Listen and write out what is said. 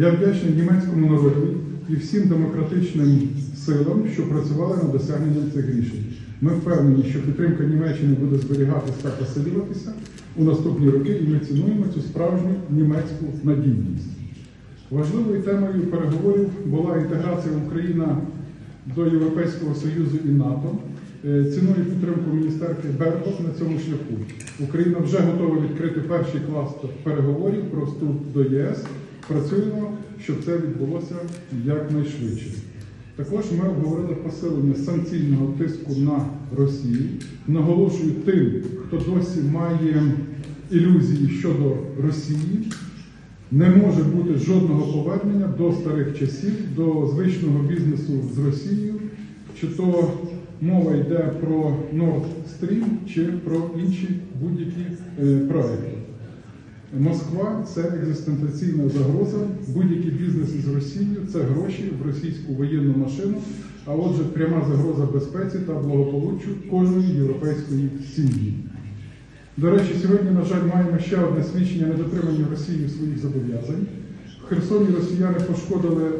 Я вдячний німецькому народу і всім демократичним силам, що працювали над досягненням цих рішень. Ми впевнені, що підтримка Німеччини буде зберігатися та посилюватися у наступні роки, і ми цінуємо цю справжню німецьку надійність. Важливою темою переговорів була інтеграція України до Європейського Союзу і НАТО. Е, Ціною підтримку міністерки Бербок на цьому шляху. Україна вже готова відкрити перший клас переговорів про вступ до ЄС. Працюємо, щоб це відбулося якнайшвидше. Також ми обговорили посилення санкційного тиску на Росію. Наголошую тим, хто досі має ілюзії щодо Росії. Не може бути жодного повернення до старих часів, до звичного бізнесу з Росією, чи то мова йде про Nord Stream, чи про інші будь-які е, проекти. Москва це екзистенційна загроза. Будь-який бізнес із Росією це гроші в російську воєнну машину, а отже, пряма загроза безпеці та благополуччю кожної європейської сім'ї. До речі, сьогодні, на жаль, маємо ще одне свідчення недотримання Росією своїх зобов'язань. В Херсоні росіяни пошкодили